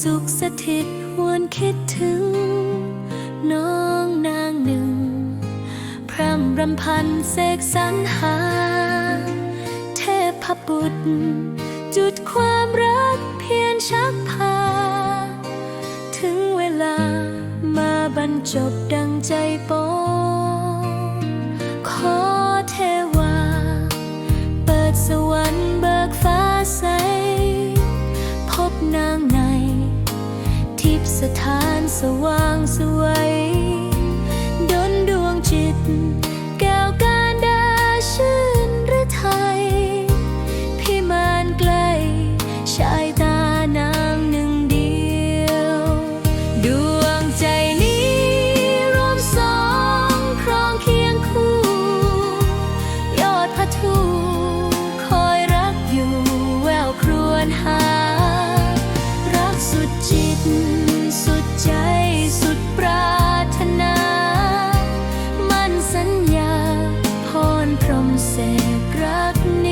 สุขสถิตหวนคิดถึง น้องนางหนึ่ง พร่ำรำพันเสกสรรหา เทพบุตร จุดความรักเพียรชักพา ถึงเวลามาบรรจบดังใจปองขอเทวา เปิดสวรรค์ ทิพย์สถานสว่างสวย สุดปรารถนา มันสัญญาพรพรมเสกรักนิ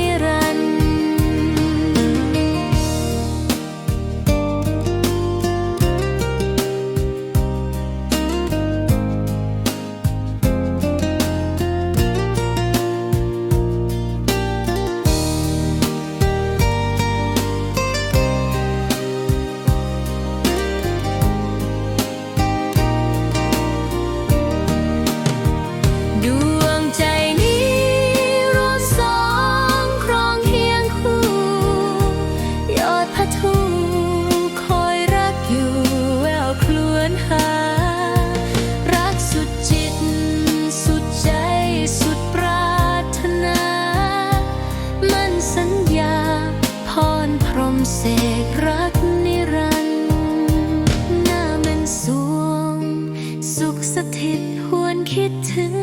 เสกรักนิรันดร์หน้ามันสวง สุขสถิตหวนคิดถึง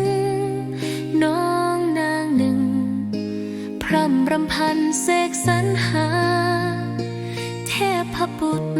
น้องนางหนึ่ง พร่ำรำพันเสกสรรหา เทพบุตร